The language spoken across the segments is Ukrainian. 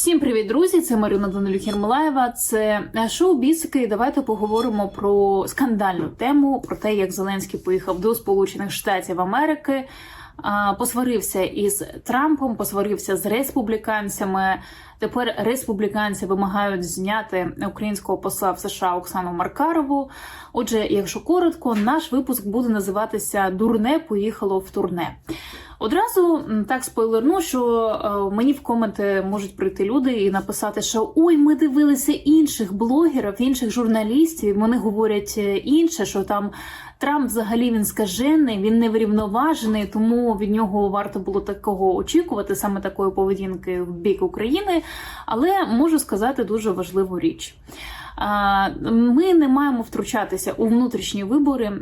Всім привіт, друзі! Це Марина Данилюк Єрмолаєва. Це шоу Бісики. Давайте поговоримо про скандальну тему, про те, як Зеленський поїхав до Сполучених Штатів Америки, посварився із Трампом, посварився з республіканцями. Тепер республіканці вимагають зняти українського посла в США Оксану Маркарову. Отже, якщо коротко, наш випуск буде називатися Дурне поїхало в турне. Одразу так спойлерну, що е, мені в коменти можуть прийти люди і написати, що ой, ми дивилися інших блогерів, інших журналістів. Вони говорять е, інше, що там Трамп взагалі він скажений, він неврівноважений, тому від нього варто було такого очікувати, саме такої поведінки в бік України. Але можу сказати дуже важливу річ. Ми не маємо втручатися у внутрішні вибори е,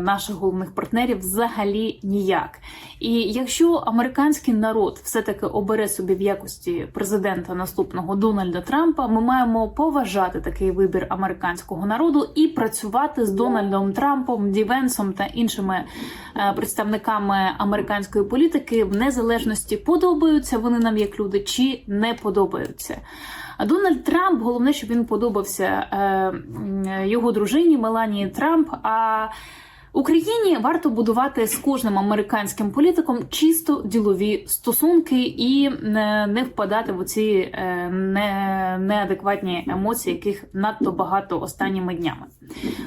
наших головних партнерів взагалі ніяк. І якщо американський народ все-таки обере собі в якості президента наступного Дональда Трампа, ми маємо поважати такий вибір американського народу і працювати з Дональдом Трампом, Дівенсом та іншими е, представниками американської політики в незалежності подобаються вони нам як люди чи не подобаються. А Дональд Трамп головне, щоб він подобався е, його дружині Меланії Трамп. А Україні варто будувати з кожним американським політиком чисто ділові стосунки і не, не впадати в оці е, не, неадекватні емоції, яких надто багато останніми днями.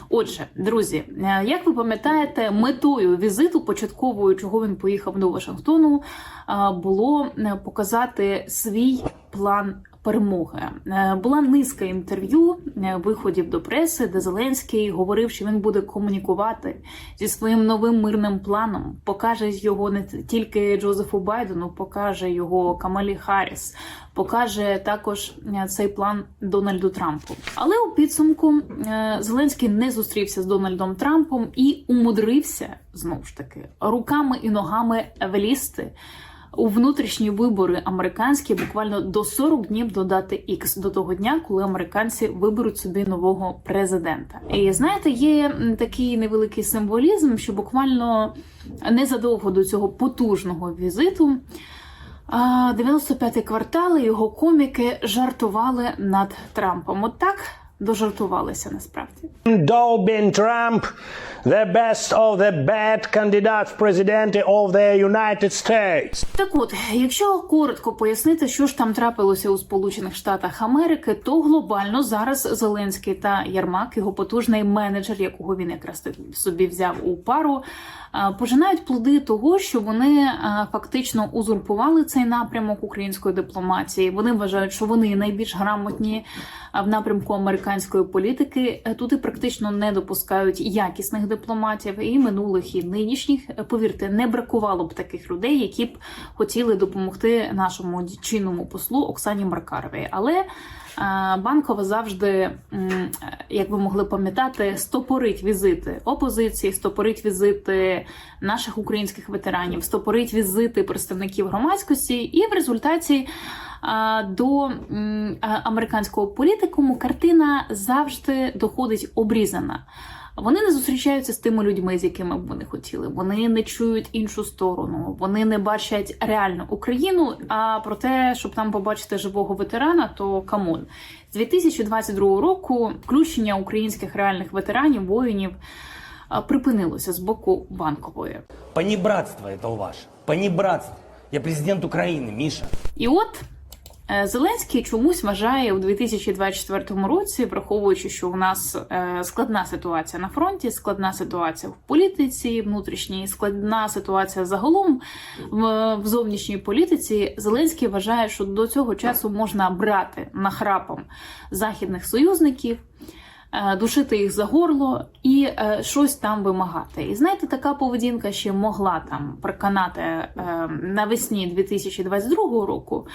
Отже, друзі, е, як ви пам'ятаєте, метою візиту початковою, чого він поїхав до Вашингтону, е, було е, показати свій план перемоги. Е, Була низка інтерв'ю, е, виходів до преси, де Зеленський говорив, що він буде комунікувати зі своїм новим мирним планом, покаже його не тільки Джозефу Байдену, покаже його Камалі Харріс, покаже також е, цей план Дональду Трампу. Але у підсумку Зеленський не зустрівся з Дональдом Трампом і умудрився знову ж таки руками і ногами влізти у внутрішні вибори американські буквально до 40 днів додати ікс до того дня, коли американці виберуть собі нового президента. І знаєте, є такий невеликий символізм, що буквально незадовго до цього потужного візиту. а, 95-й квартал і його коміки жартували над Трампом. От так дожартувалися насправді. Dobin Trump, the best of the bad candidates president of the United States. Так от, якщо коротко пояснити, що ж там трапилося у Сполучених Штатах Америки, то глобально зараз Зеленський та Ярмак, його потужний менеджер, якого він якраз собі взяв у пару, пожинають плоди того, що вони фактично узурпували цей напрямок української дипломатії. Вони вважають, що вони найбільш грамотні в напрямку американської політики. Е, Туди практично не допускають якісних дипломатів і минулих, і нинішніх. Е, Повірте, не бракувало б таких людей, які б хотіли допомогти нашому чинному послу Оксані Маркаровій. Але е, Банкова завжди, як ви могли пам'ятати, стопорить візити опозиції, стопорить візити наших українських ветеранів, стопорить візити представників громадськості, і в результаті до американського політикуму картина завжди доходить обрізана. Вони не зустрічаються з тими людьми, з якими б вони хотіли. Вони не чують іншу сторону, вони не бачать реальну Україну. А про те, щоб там побачити живого ветерана, то камон. З 2022 року включення українських реальних ветеранів, воїнів припинилося з боку банкової. Понебратство это у ваше. Понебратство. Я президент Украины, Миша. І от Зеленський чомусь вважає у 2024 році, враховуючи, що у нас е, складна ситуація на фронті, складна ситуація в політиці внутрішній, складна ситуація загалом в, в зовнішній політиці. Зеленський вважає, що до цього часу можна брати нахрапом західних союзників. е, Душити їх за горло і е, щось там вимагати. І знаєте, така поведінка ще могла там проканати е, навесні 2022 року.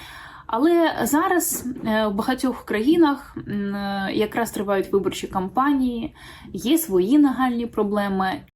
Але зараз е, в багатьох країнах е, якраз тривають виборчі кампанії, є свої нагальні проблеми.